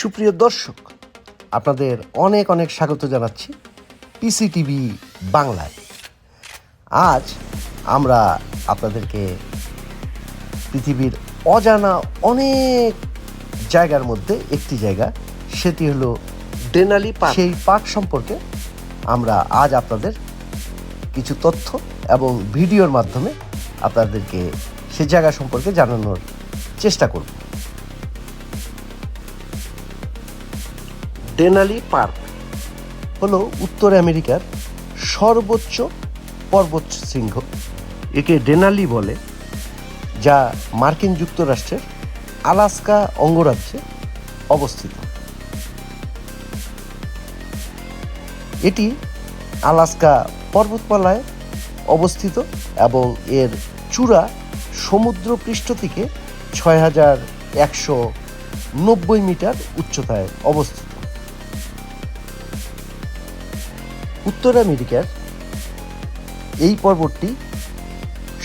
সুপ্রিয় দর্শক আপনাদের অনেক অনেক স্বাগত জানাচ্ছি পিসিটিভি বাংলায়। আজ আমরা আপনাদেরকে পৃথিবীর অজানা অনেক জায়গার মধ্যে একটি জায়গা সেটি হলো ডেনালি পার্ক। সেই পার্ক সম্পর্কে আমরা আজ আপনাদের কিছু তথ্য এবং ভিডিওর মাধ্যমে আপনাদেরকে সে জায়গা সম্পর্কে জানানোর চেষ্টা করব। ডেনালি পার্ক হলো উত্তর আমেরিকার সর্বোচ্চ পর্বত শৃঙ্গ। একে ডেনালি বলে, যা মার্কিন যুক্তরাষ্ট্রের আলাস্কা অঙ্গরাজ্যে অবস্থিত। এটি আলাস্কা পর্বতমালায় অবস্থিত এবং এর চূড়া সমুদ্র পৃষ্ঠ থেকে ছয় হাজার একশো নব্বই মিটার উচ্চতায় অবস্থিত। উত্তর আমেরিকার এই পর্বতটি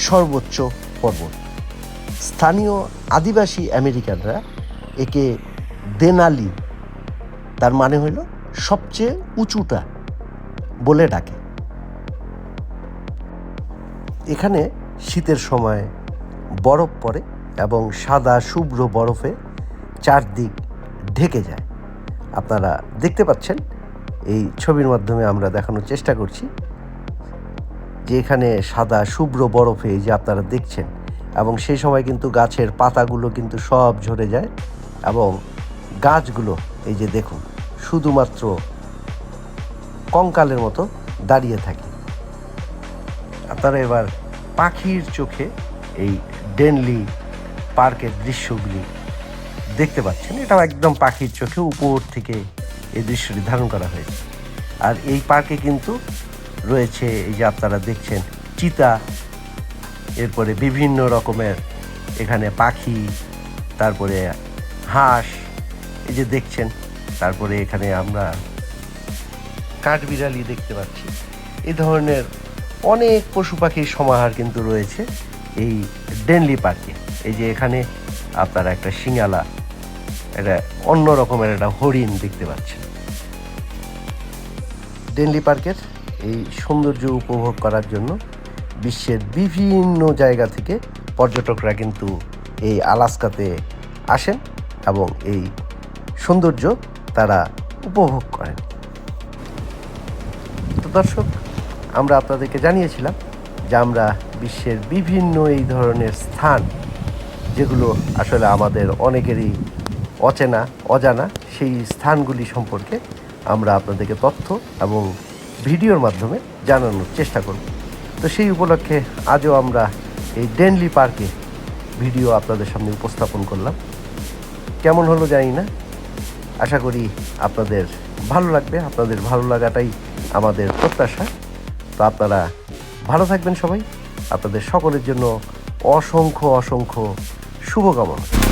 সর্বোচ্চ পর্বত। স্থানীয় আদিবাসী আমেরিকানরা একে দেনালি, তার মানে হইল সবচেয়ে উঁচুটা বলে ডাকে। এখানে শীতের সময় বরফ পড়ে এবং সাদা শুভ্র বরফে চারদিক ঢেকে যায়। আপনারা দেখতে পাচ্ছেন এই ছবির মাধ্যমে আমরা দেখানোর চেষ্টা করছি যে এখানে সাদা শুভ্র বরফে যে আপনারা দেখছেন, এবং সেই সময় কিন্তু গাছের পাতাগুলো কিন্তু সব ঝরে যায়, এবং গাছগুলো এই যে দেখুন, শুধুমাত্র কঙ্কালের মতো দাঁড়িয়ে থাকে। আপনারা এবার পাখির চোখে এই ডেনলি পার্কের দৃশ্যগুলি দেখতে পাচ্ছেন। এটাও একদম পাখির চোখে উপর থেকে এই দৃশ্যটি ধারণ করা হয়েছে। আর এই পার্কে কিন্তু রয়েছে, এই যে আপনারা দেখছেন, চিতা, এরপরে বিভিন্ন রকমের এখানে পাখি, তারপরে হাঁস, এই যে দেখছেন, তারপরে এখানে আমরা কাঠবিড়ালি দেখতে পাচ্ছি। এই ধরনের অনেক পশু পাখির সমাহার কিন্তু রয়েছে এই ডেনলি পার্কে। এই যে এখানে আপনারা একটা শিঙালা এটা অন্য রকমের একটা হরিণ দেখতে পাচ্ছেন। ডেনলি পার্কের এই সৌন্দর্য উপভোগ করার জন্য বিশ্বের বিভিন্ন জায়গা থেকে পর্যটকরা কিন্তু এই আলাস্কাতে আসেন এবং এই সৌন্দর্য তারা উপভোগ করেন। তো দর্শক, আমরা আপনাদেরকে জানিয়েছিলাম যে আমরা বিশ্বের বিভিন্ন এই ধরনের স্থান যেগুলো আসলে আমাদের অনেকেরই অচেনা, অজানা সেই স্থানগুলি সম্পর্কে আমরা আপনাদেরকে তথ্য এবং ভিডিওর মাধ্যমে জানানোর চেষ্টা করব। তো সেই উপলক্ষে আজও আমরা এই ডেনলি পার্কে ভিডিও আপনাদের সামনে উপস্থাপন করলাম। কেমন হলো জানি না। আশা করি আপনাদের ভালো লাগবে। আপনাদের ভালো লাগাটাই আমাদের প্রত্যাশা। তো আপনারা ভালো থাকবেন সবাই। আপনাদের সকলের জন্য অসংখ্য অসংখ্য শুভকামনা।